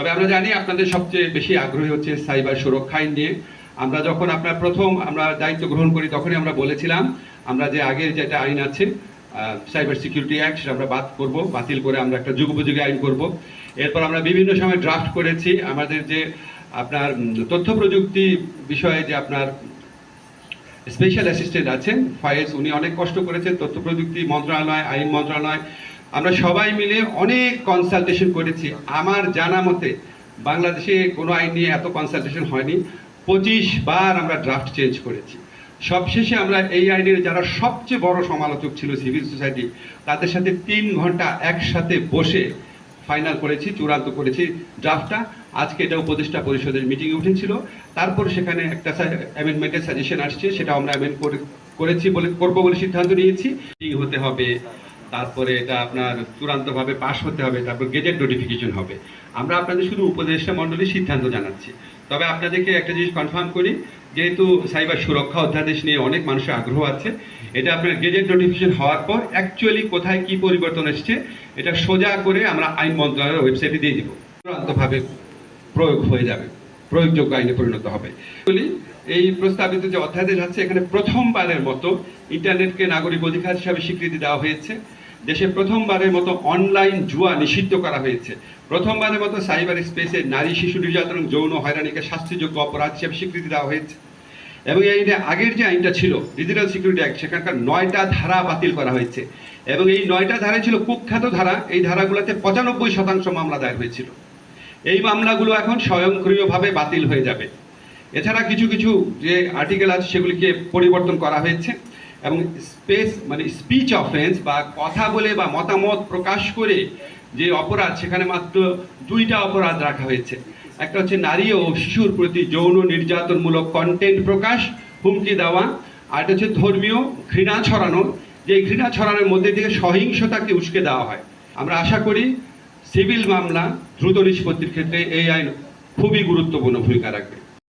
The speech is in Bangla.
তবে আমরা জানি আপনাদের সবচেয়ে বেশি আগ্রহী হচ্ছে সাইবার সুরক্ষা আইন নিয়ে। আমরা যখন আপনার প্রথম আমরা দায়িত্ব গ্রহণ করি, তখনই আমরা বলেছিলাম, আমরা যে আগের যেটা আইন আছে সাইবার সিকিউরিটি অ্যাক্ট সেটা আমরা বাদ করব, বাতিল করে আমরা একটা যুগোপযোগী আইন করব। এরপর আমরা বিভিন্ন সময় ড্রাফট করেছি, আমাদের যে আপনার তথ্য প্রযুক্তি বিষয়ে যে আপনার স্পেশাল অ্যাসিস্ট্যান্ট আছেন, ফায়েজ, উনি অনেক কষ্ট করেছেন, তথ্য প্রযুক্তি মন্ত্রণালয়, আইন মন্ত্রণালয় আমরা সবাই মিলে অনেক কনসালটেশন করেছি। আমার জানা মতে বাংলাদেশে কোনো আইন নিয়ে এত কনসালটেশন হয়নি। পঁচিশ বার আমরা ড্রাফট চেঞ্জ করেছি। সবশেষে আমরা এই আইনের যারা সবচেয়ে বড় সমালোচক ছিল সিভিল সোসাইটি তাদের সাথে তিন ঘণ্টা একসাথে বসে ফাইনাল করেছি, চূড়ান্ত করেছি ড্রাফটটা আজকে এটা উপদেষ্টা পরিষদের মিটিংয়ে উঠেছিল। তারপর সেখানে একটা অ্যামেন্ডমেন্টের সাজেশন আসছে সেটা আমরা অ্যামেন্ড করেছি বলে, করব বলে সিদ্ধান্ত নিয়েছি। হতে হবে। তারপরে এটা আপনার চূড়ান্তভাবে পাশ হতে হবে, তারপর গেজেট নোটিফিকেশন হবে। আমরা আপনাদের শুধু উপদেষ্টা মণ্ডলীর সিদ্ধান্ত জানাচ্ছি। তবে আপনাদেরকে একটা জিনিস কনফার্ম করি, যেহেতু সাইবার সুরক্ষা অধ্যাদেশ নিয়ে অনেক মানুষের আগ্রহ আছে, এটা আপনার গেজেট নোটিফিকেশন হওয়ার পর অ্যাকচুয়ালি কোথায় কি পরিবর্তন এসছে, এটা সোজা করে আমরা আইন মন্ত্রণালয়ের ওয়েবসাইটে দিয়ে দিব। চূড়ান্তভাবে প্রয়োগ হয়ে যাবে, প্রয়োগযোগ্য আইনে পরিণত হবে। বলি, এই প্রস্তাবিত যে অধ্যাদেশ আছে, এখানে প্রথমবারের মতো ইন্টারনেটকে নাগরিক অধিকার হিসাবে স্বীকৃতি দেওয়া হয়েছে। দেশে প্রথমবারের মতো অনলাইন জুয়া নিষিদ্ধ করা হয়েছে। প্রথমবারের মতো সাইবার স্পেসে নারী, শিশু, নির্যাতন, যৌন হয়রানিকে শাস্তিযোগ্য অপরাধ হিসেবে স্বীকৃতি দেওয়া হয়েছে। এবং এই আগের যে আইনটা ছিল ডিজিটাল সিকিউরিটি অ্যাক্ট সেখানকার নয়টা ধারা বাতিল করা হয়েছে। এবং এই নয়টা ধারা ছিল কুখ্যাত ধারা। এই ধারাগুলোতে পঁচানব্বই শতাংশ মামলা দায়ের হয়েছিল। এই মামলাগুলো এখন স্বয়ংক্রিয়ভাবে বাতিল হয়ে যাবে। এছাড়া কিছু কিছু যে আর্টিকেল আছে, সেগুলিকে পরিবর্তন করা হয়েছে। এবং স্পেস মানে স্পিচ অফেন্স বা কথা বলে বা মতামত প্রকাশ করে যে অপরাধ, সেখানে মাত্র দুইটা অপরাধ রাখা হয়েছে। একটা হচ্ছে নারী ও শিশুর প্রতি যৌন নির্যাতনমূলক কন্টেন্ট প্রকাশ, হুমকি দেওয়া, আর একটা হচ্ছে ধর্মীয় ঘৃণা ছড়ানো, যে ঘৃণা ছড়ানোর মধ্যে থেকে সহিংসতাকে উস্কে দেওয়া হয়। আমরা আশা করি সিভিল মামলা দ্রুত নিষ্পত্তির ক্ষেত্রে এই আইন খুবই গুরুত্বপূর্ণ ভূমিকা রাখবে।